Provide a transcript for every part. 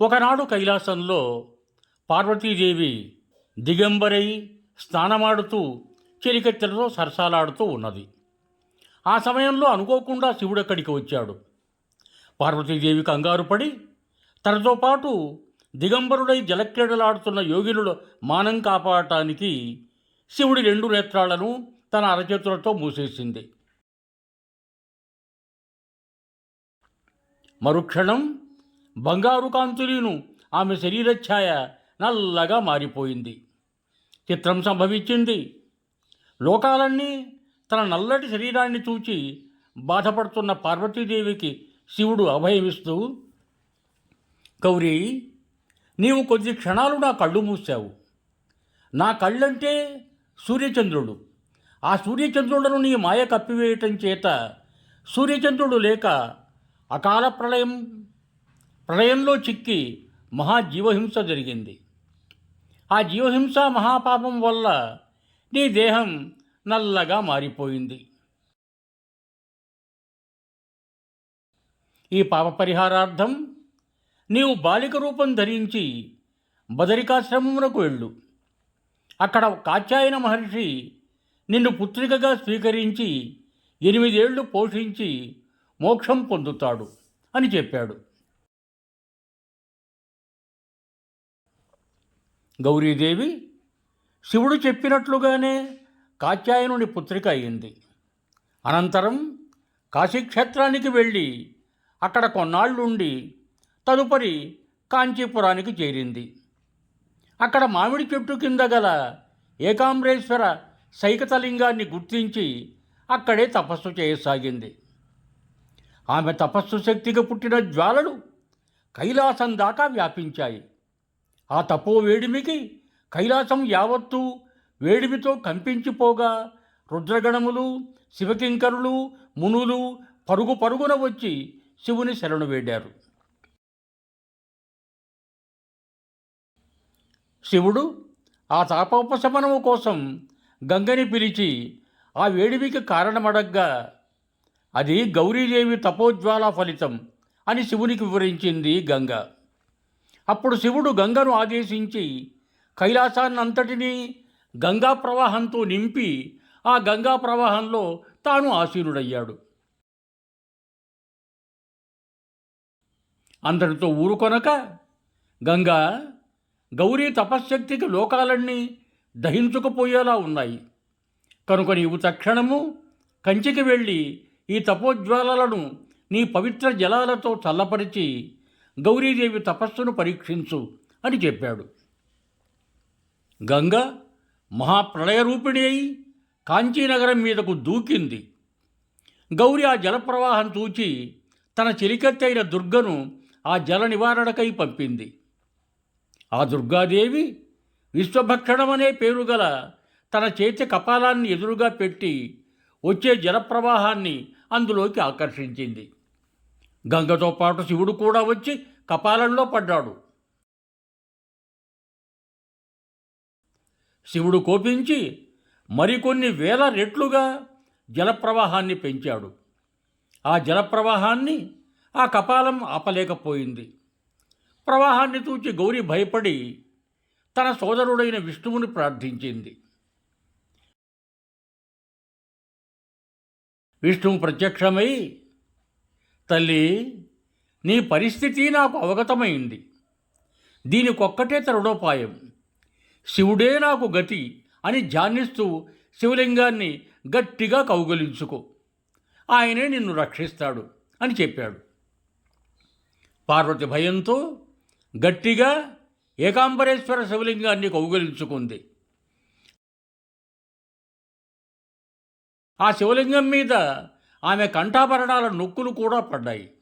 ఒకనాడు కైలాసంలో పార్వతీదేవి దిగంబరై స్నానమాడుతూ చెలికత్తెలతో సరసాలాడుతూ ఉన్నది. ఆ సమయంలో అనుకోకుండా శివుడు అక్కడికి వచ్చాడు. పార్వతీదేవి కంగారు పడి తనతో పాటు దిగంబరుడై జలక్రీడలాడుతున్న యోగినుడు మానం కాపాడటానికి శివుడి రెండు నేత్రాలను తన అరచేతులతో మూసేసింది. మరుక్షణం బంగారు కాంతులీను ఆమె శరీరఛాయ నల్లగా మారిపోయింది. చిత్రం సంభవించింది. లోకాలన్నీ తన నల్లటి శరీరాన్ని చూచి బాధపడుతున్న పార్వతీదేవికి శివుడు అభయమిస్తూ గౌరీ నీవు కొద్ది క్షణాలు నా కళ్ళు మూసావు నా కళ్ళంటే సూర్యచంద్రుడు. ఆ సూర్యచంద్రులను నీ మాయ కప్పివేయటం చేత సూర్యచంద్రుడు లేక అకాల ప్రళయం ప్రళయంలో చిక్కి మహాజీవహింస జరిగింది. ఆ జీవహింస మహాపాపం వల్ల నీ దేహం నల్లగా మారిపోయింది. ఈ పాప పరిహారార్థం నీవు బాలిక రూపం ధరించి బదరికాశ్రమమునకు వెళ్ళు. అక్కడ కాచాయన మహర్షి నిన్ను పుత్రికగా స్వీకరించి ఎనిమిదేళ్ళు పోషించి మోక్షం పొందుతాడు అని చెప్పాడు. గౌరీదేవి శివుడు చెప్పినట్లుగానే కాత్యాయనుని పుత్రిక అయింది. అనంతరం కాశీక్షేత్రానికి వెళ్ళి అక్కడ కొన్నాళ్ళుండి తదుపరి కాంచీపురానికి చేరింది. అక్కడ మామిడి చెట్టు కింద గల ఏకాంబరేశ్వర సైకతలింగాన్ని గుర్తించి అక్కడే తపస్సు చేయసాగింది. ఆమె తపస్సు శక్తికి పుట్టిన జ్వాలలు కైలాసం దాకా వ్యాపించాయి. ఆ తపో వేడిమికి కైలాసం యావత్తు వేడిమితో కంపించిపోగా రుద్రగణములు శివకింకరులు మునులు పరుగు పరుగున వచ్చి శివుని శరణు వేడారు. శివుడు ఆ తాపోపశమనము కోసం గంగని పిలిచి ఆ వేడిమికి కారణమడగ్గా అది గౌరీదేవి తపోజ్వాల ఫలితం అని శివునికి వివరించింది గంగ. అప్పుడు శివుడు గంగను ఆదేశించి కైలాసాన్నంతటినీ గంగా ప్రవాహంతో నింపి ఆ గంగా ప్రవాహంలో తాను ఆసీనుడయ్యాడు అందరితో ఊరుకొనక గంగా గౌరీ తపశ్శక్తికి లోకాలన్నీ దహించుకుపోయేలా ఉన్నాయి. కనుక నీవు తక్షణము కంచికి వెళ్ళి ఈ తపోజ్వాలలను నీ పవిత్ర జలాలతో చల్లపరిచి గౌరీదేవి తపస్సును పరీక్షించు అని చెప్పాడు. గంగ మహాప్రళయరూపిణి అయి కాంచీనగరం మీదకు దూకింది. గౌరి ఆ జలప్రవాహం చూచి తన చెలికత్తైన దుర్గను ఆ జల నివారణకై పంపింది. ఆ దుర్గాదేవి విశ్వభక్షణమనే పేరు గల తన చేతి కపాలాన్ని ఎదురుగా పెట్టి వచ్చే జలప్రవాహాన్ని అందులోకి ఆకర్షించింది. గంగతో పాటు శివుడు కూడా వచ్చి కపాలంలో పడ్డాడు. శివుడు కోపించి మరికొన్ని వేల రెట్లుగా జలప్రవాహాన్ని పెంచాడు. ఆ జలప్రవాహాన్ని ఆ కపాలం ఆపలేకపోయింది. ప్రవాహాన్ని చూచి గౌరి భయపడి తన సోదరుడైన విష్ణువుని ప్రార్థించింది. విష్ణువు ప్రత్యక్షమై తల్లి నీ పరిస్థితి నాకు అవగతమైంది. దీనికొక్కటే తరుడోపాయం శివుడే నాకు గతి అని ధ్యానిస్తూ శివలింగాన్ని గట్టిగా కౌగలించుకో. ఆయనే నిన్ను రక్షిస్తాడు అని చెప్పాడు. పార్వతి భయంతో గట్టిగా ఏకాంబరేశ్వర శివలింగాన్ని కౌగలించుకుంది. ఆ శివలింగం మీద ఆమె కంఠాభరణాల నొక్కులు కూడా పడ్డాయి.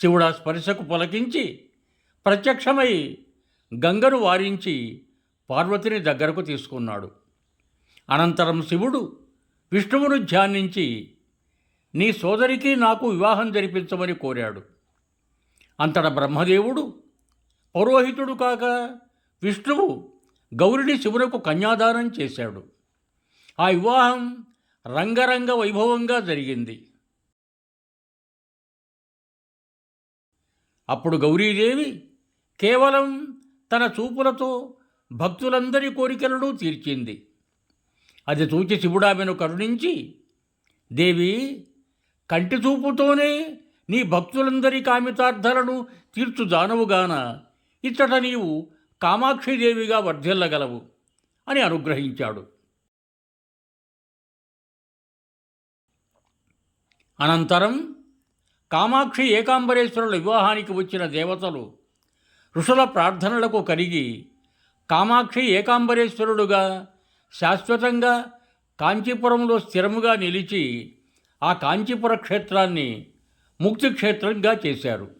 శివుడ స్పర్శకు పులకించి ప్రత్యక్షమై గంగను వారించి పార్వతిని దగ్గరకు తీసుకున్నాడు. అనంతరం శివుడు విష్ణువును ధ్యానించి నీ సోదరికి నాకు వివాహం జరిపించమని కోరాడు. అంతట బ్రహ్మదేవుడు పౌరోహితుడు కాక విష్ణువు గౌరిని శివునకు కన్యాదానం చేశాడు. ఆ వివాహం రంగరంగ వైభవంగా జరిగింది. అప్పుడు గౌరీదేవి కేవలం తన చూపులతో భక్తులందరి కోరికలను తీర్చింది. అది చూచి శివుడామెను కరుణించి దేవి కంటి చూపుతోనే నీ భక్తులందరి కామితార్థలను తీర్చుదానవుగాన ఇచ్చట నీవు కామాక్షిదేవిగా వర్ధిల్లగలవు అని అనుగ్రహించాడు. అనంతరం కామాక్షి ఏకాంబరేశ్వరుల వివాహానికి వచ్చిన దేవతలు ఋషుల ప్రార్థనలకు కరిగి కామాక్షి ఏకాంబరేశ్వరుడుగా శాశ్వతంగా కాంచీపురంలో స్థిరముగా నిలిచి ఆ కాంచీపుర క్షేత్రాన్ని ముక్తి క్షేత్రంగా చేశారు.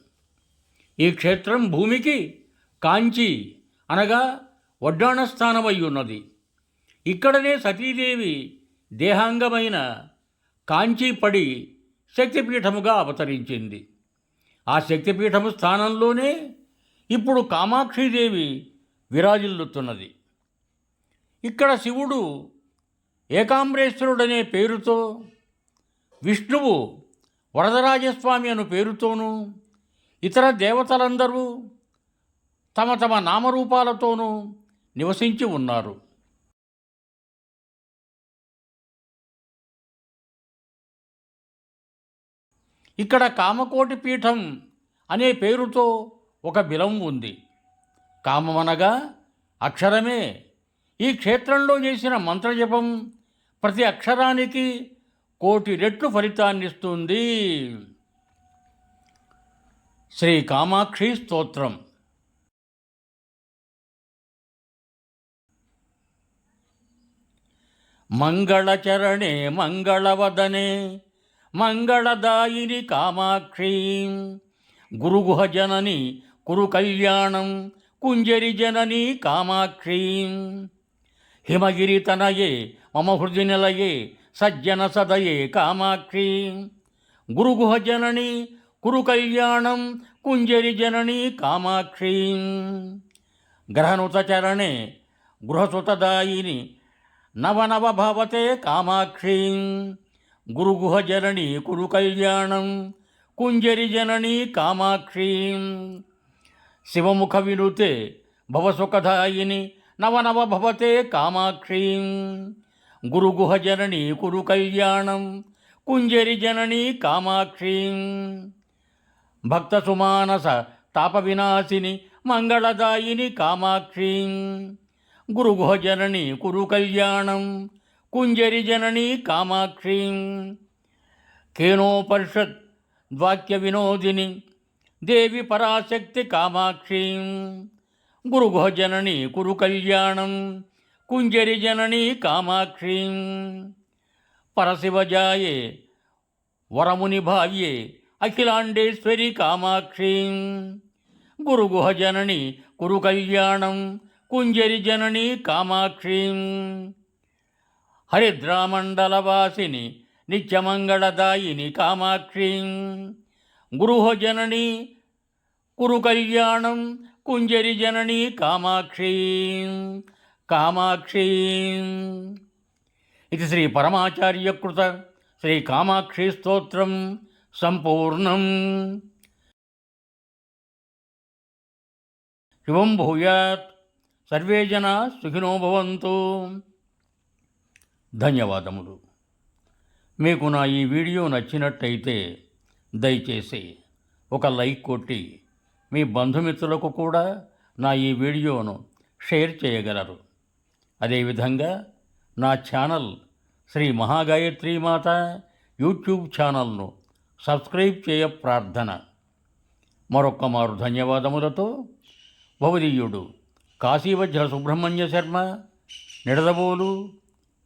ఈ క్షేత్రం భూమికి కాంచి అనగా వడ్డాణ స్థానమై ఉన్నది. ఇక్కడనే సతీదేవి దేహాంగమైన కాంచీపడి శక్తిపీఠముగా అవతరించింది. ఆ శక్తిపీఠము స్థానంలోనే ఇప్పుడు కామాక్షీదేవి విరాజిల్లుతున్నది. ఇక్కడ శివుడు ఏకాంబరేశ్వరుడనే పేరుతో విష్ణువు వరదరాజస్వామి అను పేరుతోనూ ఇతర దేవతలందరూ తమ తమ నామరూపాలతోనూ నివసించి ఉన్నారు. ఇక్కడ కామకోటి పీఠం అనే పేరుతో ఒక బిలం ఉంది. కామమనగా అక్షరమే. ఈ క్షేత్రంలో చేసిన మంత్రజపం ప్రతి అక్షరానికి కోటి రెట్లు ఫలితాన్నిస్తుంది. శ్రీ కామాక్షి స్తోత్రం. మంగళచరణే మంగళవదనే మంగళదాయిని కామాక్షి. గురుగుహ జనని కురు కళ్యాణం కుంజరి జనని కామాక్షి. హిమగిరి తనయే మమ హృది నిలయే సజ్జన సదయే కామాక్షి. గురుగుహ జనని కురు కళ్యాణం కుంజరి జనని కామాక్షి. గ్రహనుత చరణే గృహసుతదాయిని నవనవ భవతే కామాక్షి. గురుగుహ జనని కురు కళ్యాణం కుంజరి జనని కామాక్షి. శివముఖ వినుతే భవసుఖదాయిని నవనవ భవతే కామాక్షి. గురుగుహ జనని కురు కళ్యాణం కుంజరి జనని కామాక్షి. భక్త సుమానస తాప వినాశిని మంగళదాయిని కామాక్షి. గురుగుహ జనని కురు కళ్యాణం కుంజరి జనని కామాక్షి కేనోపనిషత్ వాక్య వినోదిని దేవి పరాశక్తి కామాక్షి గురుగుహ జనని కురు కళ్యాణం కుంజరి జనని కామాక్షి పరశివజాయే వరముని హరిద్రామండలవాసిని నిత్యమంగళదాయిని కామాక్షి. గృహజనని జనని కురు కళ్యాణం కుంజరి జనని కామాక్షి. కామాక్షి. ఇది శ్రీ పరమాచార్యకృత శ్రీ కామాక్షి స్తోత్రం సంపూర్ణం. శివం భూయాత్ సర్వే జనా సుఖినో భవంతు. ధన్యవాదములు. మీకు నా ఈ వీడియో నచ్చినట్టయితే దయచేసి ఒక లైక్ కొట్టి మీ బంధుమిత్రులకు కూడా నా ఈ వీడియోను షేర్ చేయగలరు. అదేవిధంగా నా ఛానల్ శ్రీ మహాగాయత్రి మాత యూట్యూబ్ ఛానల్ను సబ్స్క్రైబ్ చేయ ప్రార్థన. మరొక్క మారు ధన్యవాదములతో భవదీయుడు కాశీవజ్ర సుబ్రహ్మణ్య శర్మ నిడదబోలు.